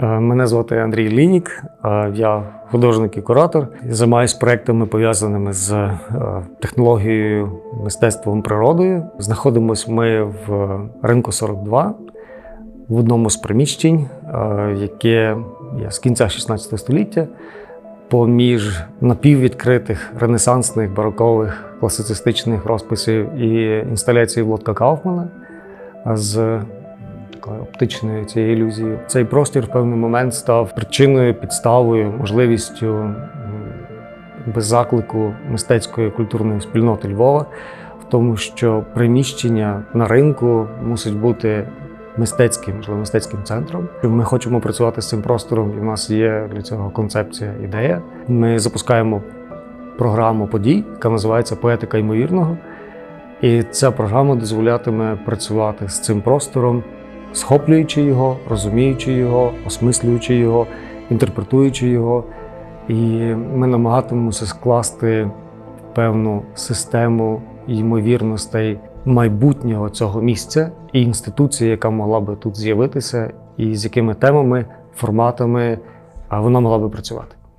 Е, Мене звати Андрій Лінік, е, я художник і куратор. Займаюся проектами, пов'язаними з е, технологією, мистецтвом, природою. Знаходимося ми в ринку 42 в одному з приміщень, яке є з кінця 16 століття, поміж напіввідкритих ренесансних, барокових, класицистичних розписів і інсталяцій Володка Кауфмана з такою оптичною цією ілюзією. Цей простір в певний момент став причиною, підставою, можливістю без заклику мистецької культурної спільноти Львова в тому, що приміщення на ринку мусить бути мистецьким, можливо, мистецьким центром. Ми хочемо працювати з цим простором, і в нас є для цього концепція, ідея. Ми запускаємо програму подій, яка називається Поетика ймовірного. І ця програма дозволятиме працювати з цим простором, схоплюючи його, розуміючи його, осмислюючи його, інтерпретуючи його. І ми намагатимемося скласти певну систему ймовірностей майбутнього цього місця і інституції, яка могла би тут з'явитися, і з якими темами, форматами вона могла би працювати.